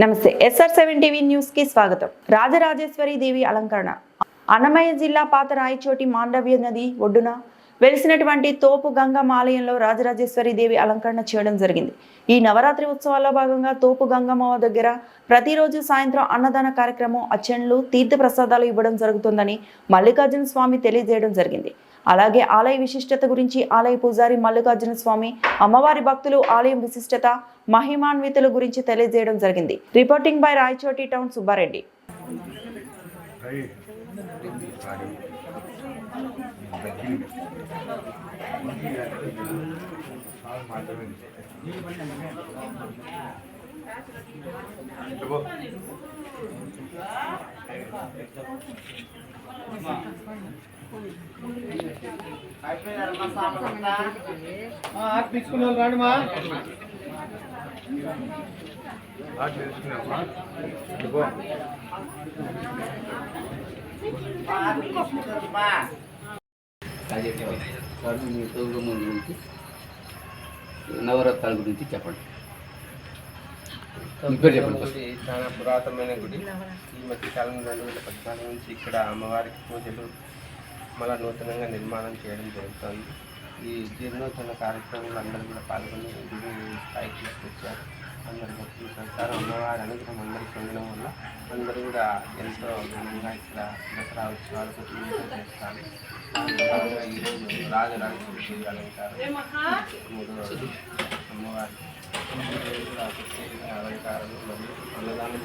నమస్తే SR seven TV న్యూస్కి స్వాగతం. రాజరాజేశ్వరి దేవి అలంకరణ. అన్నమయ్య జిల్లా పాత రాయచోటి మాండవ్య నది ఒడ్డున వెలిసినటువంటి తోపు గంగమ్మ ఆలయంలో రాజరాజేశ్వరి దేవి అలంకరణ చేయడం జరిగింది. ఈ నవరాత్రి ఉత్సవాల్లో భాగంగా తోపు గంగమ్మ దగ్గర ప్రతిరోజు సాయంత్రం అన్నదాన కార్యక్రమం అచ్చన్లు తీర్థ ప్రసాదాలు ఇవ్వడం జరుగుతుందని మల్లికార్జున స్వామి తెలియజేయడం జరిగింది. అలాగే ఆలయ విశిష్టత గురించి ఆలయ పూజారి మల్లికార్జున స్వామి అమ్మవారి భక్తులు ఆలయం విశిష్టత మహిమాన్వితుల గురించి తెలియజేయడం జరిగింది. Reporting by Rayachoti town Subbareddy. తీసుకుని రాండి మా సార్ మీ సౌరమ్మ గురించి నవరత్నాల గురించి చెప్పండి చాలా పురాతనమైన గుడి. ఈ మధ్యకాలం రెండు వేల పద్నాలుగు నుంచి ఇక్కడ అమ్మవారికి పూజలు మళ్ళా నూతనంగా నిర్మాణం చేయడం జరుగుతుంది. ఈ జీర్ణోద్ధరణ కార్యక్రమంలో అందరూ కూడా పాల్గొని స్థాయికి తీసుకొచ్చారు. అందరి భక్తుల సహకారం అమ్మవారి అనుగ్రహం అందరికీ ఉండడం వల్ల అందరూ కూడా ఎంతో ఘనంగా ఇక్కడ దసరా ఉత్సవాలు చేస్తారు. భాగంగా ఈరోజు రాజరాజేశ్వరి అలంకారం మూడో అమ్మవారి. కూడా ప్రత్యేకంగా అలంకారాలు మరియు అన్నదానం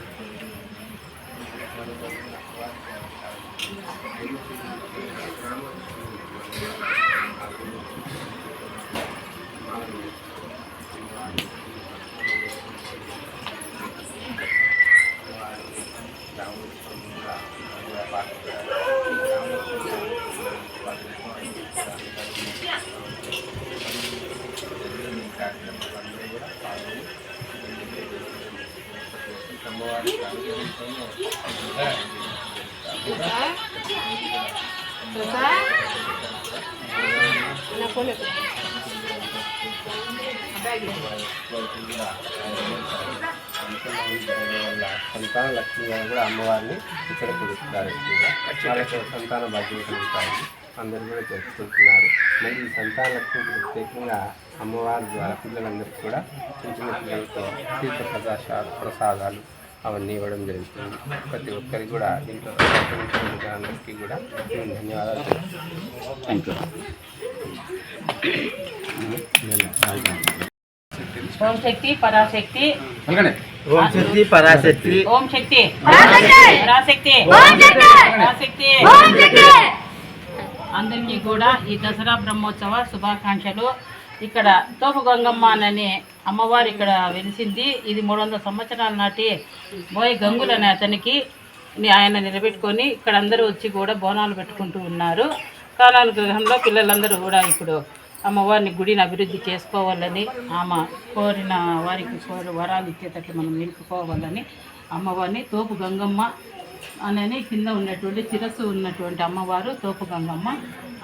జరుగుతుంది. మరియు అమ్మవారికి సంతాన లక్ష్మి గారు కూడా అమ్మవారిని ఇక్కడ పిలుస్తారు ఎక్కువగా. వాళ్ళకి సంతాన భాగ్యం కలుగుతాయి అందరూ కూడా జరుపుకుంటున్నారు మరి ఈ సంతాన లక్ష్మికి ప్రత్యేకంగా అమ్మవారి ద్వారా పిల్లలందరికీ కూడా చిన్న చిన్న పిల్లలతో తీర్థ ప్రసాద ప్రసాదాలు అవన్నీ ఇవ్వడం జరుగుతుంది ప్రతి ఒక్కరికి కూడా దీంట్లో అందరికీ కూడా నేను ధన్యవాదాలు. థ్యాంక్ యూ ఓం శక్తి పరాశక్తి. ఓం శక్తి పరాశక్తి. ఓం శక్తి. పరాశక్తి! పరాశక్తి. అందరికీ కూడా ఈ దసరా బ్రహ్మోత్సవ శుభాకాంక్షలు. ఇక్కడ తోపు గంగమ్మ అనే అమ్మవారు ఇక్కడ వెలిసింది. ఇది మూడు వందల సంవత్సరాల నాటి బోయ్ గంగులు అనే అతనికి ని- ఆయన నిలబెట్టుకొని ఇక్కడ అందరూ వచ్చి కూడా బోనాలు పెట్టుకుంటూ ఉన్నారు. కాలాల గృహంలో పిల్లలందరూ కూడా ఇప్పుడు అమ్మవారిని గుడిని అభివృద్ధి చేసుకోవాలని ఆమె కోరిన వారికి కోరి వరాలు ఇచ్చేటట్లు మనం నిలుపుకోవాలని అమ్మవారిని తోపు గంగమ్మ అనని కింద ఉన్నటువంటి శిరస్సు ఉన్నటువంటి అమ్మవారు తోపు గంగమ్మ.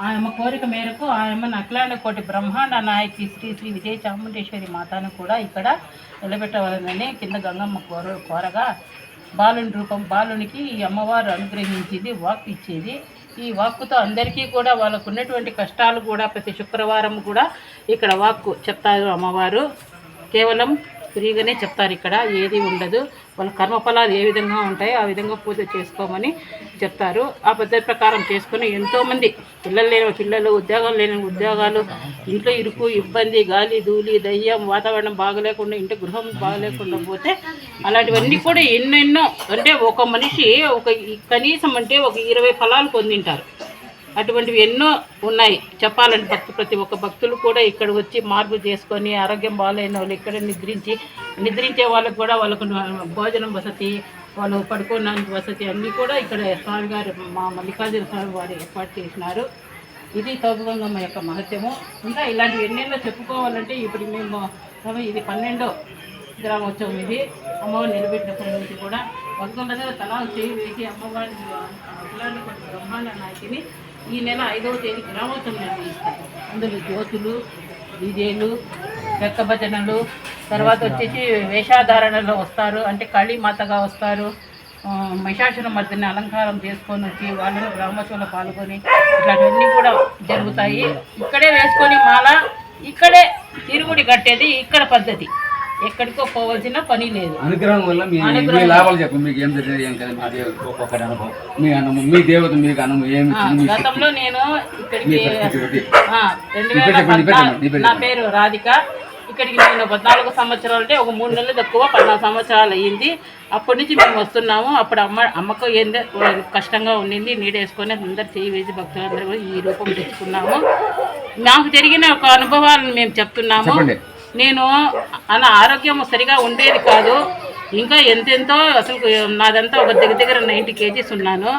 ఆయమ్మ కోరిక మేరకు ఆయమ్మ నక్లాండ కోటి బ్రహ్మాండ నాయకి శ్రీ శ్రీ విజయ చాముండేశ్వరి మాతను కూడా ఇక్కడ నిలబెట్టవాలని కింద గంగమ్మ కోర కోరగా బాలుని రూపం బాలునికి ఈ అమ్మవారు అనుగ్రహించింది వాక్ ఇచ్చేది. ఈ వాక్కుతో అందరికీ కూడా వాళ్ళకు ఉన్నటువంటి కష్టాలు కూడా ప్రతి శుక్రవారం కూడా ఇక్కడ వాక్కు చెప్తారు అమ్మవారు. కేవలం ఫ్రీగానే చెప్తారు ఇక్కడ ఏది ఉండదు. వాళ్ళ కర్మఫలాలు ఏ విధంగా ఉంటాయో ఆ విధంగా పూజ చేసుకోమని చెప్తారు. ఆ పద్ధతి ప్రకారం చేసుకుని ఎంతోమంది పిల్లలు లేని పిల్లలు ఉద్యోగం లేని ఉద్యోగాలు ఇంట్లో ఇరుకు ఇబ్బంది గాలి ధూళి దయ్యం వాతావరణం బాగలేకుండా ఇంటి గృహం బాగలేకుండా పోతే అలాంటివన్నీ కూడా ఎన్నెన్నో అంటే ఒక మనిషి ఒక కనీసం అంటే ఒక ఇరవై ఫలాలు పొందింటారు. అటువంటివి ఎన్నో ఉన్నాయి. చెప్పాలంటే భక్తు ప్రతి ఒక్క భక్తులు కూడా ఇక్కడ వచ్చి మార్పు చేసుకొని ఆరోగ్యం బాగాలేని వాళ్ళు ఇక్కడ నిద్రించి నిద్రించే వాళ్ళకు కూడా వాళ్ళకు భోజనం వసతి వాళ్ళు పడుకోవడానికి వసతి అన్నీ కూడా ఇక్కడ స్వామి గారు మా మల్లికార్జున స్వామి వారు ఏర్పాటు చేసినారు. ఇది తోపుగంగమ్మ యొక్క మహత్యము. ఇంకా ఇలాంటివి ఎన్నెన్నో చెప్పుకోవాలంటే ఇప్పుడు మేము ఇది పన్నెండో గ్రామోత్సవం ఇది. అమ్మవారిని నిలబెట్టినప్పటి నుంచి కూడా భక్తులందరూ తలా చేయి వేసి అమ్మవారిని అఖిలాండ బ్రహ్మాండ నాయకిని ఈ నెల ఐదవ తేదీ గ్రామోత్సవం నిర్వహిస్తారు. అందులో జ్యోతులు డీజేలు చెక్క భజనలు తర్వాత వచ్చేసి వేషాధారణలో వస్తారు. అంటే కాళీమాతగా వస్తారు. మహిషాసుర మధ్యని అలంకారం చేసుకొని వచ్చి వాళ్ళని గ్రామోత్సవంలో పాల్గొని ఇట్లాంటివన్నీ కూడా జరుగుతాయి. ఇక్కడే వేసుకొని మాల ఇక్కడే తిరుగుడి కట్టేది ఇక్కడ పద్ధతి. ఎక్కడికో పోవాల్సిన పని లేదు. అనుగ్రహం వల్ల మీ లాభాలు చెప్పండి మీకు ఏం జరిగింది? ఏం కదా మీ దేవత ఒక్కొక్కటి అనుభవం. మీ అనుభవం మీ దేవత మీకు అనుభవం ఏమి గతంలో నేను ఇక్కడికి రెండు నీ వేల పేరు నీ రాధిక. ఇక్కడికి నేను పద్నాలుగు సంవత్సరాలు అంటే ఒక మూడు నెలలు తక్కువ పద్నాలుగు సంవత్సరాలు అయ్యింది. అప్పటి నుంచి మేము వస్తున్నాము. అప్పుడు అమ్మ అమ్మకు ఏందో? కష్టంగా ఉండింది. నీడేసుకొని అందరు చేయి వేసి భక్తులందరూ ఈ రూపం తెచ్చుకున్నాము. నాకు జరిగిన ఒక అనుభవాలను మేము చెప్తున్నాము. నేను అలా ఆరోగ్యం సరిగా ఉండేది కాదు. ఇంకా ఎంతెంతో అసలు నాదంతా ఒక దగ్గర దగ్గర నైంటీ కేజీస్ ఉన్నాను.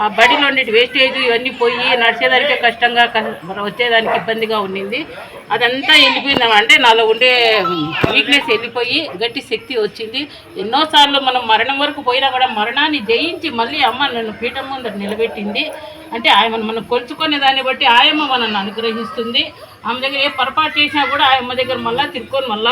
ఆ బడిలో ఉండే వేస్టేజ్ ఇవన్నీ పోయి నడిచేదానికే కష్టంగా క- వచ్చేదానికి ఇబ్బందిగా ఉండింది. అదంతా వెళ్ళిపోయింది. అంటే నాలో ఉండే వీక్నెస్ వెళ్ళిపోయి గట్టి శక్తి వచ్చింది. ఎన్నోసార్లు మనం మరణం వరకు పోయినా కూడా మరణాన్ని జయించి మళ్ళీ అమ్మ నన్ను పీఠం ముందర నిలబెట్టింది. అంటే ఆయన మనం కొలుచుకునే దాన్ని బట్టి ఆయమ్మ మనల్ని అనుగ్రహిస్తుంది. ఆమె దగ్గర ఏ పొరపాటు చేసినా కూడా ఆయమ్మ దగ్గర మళ్ళీ తిరుక్కొని మళ్ళీ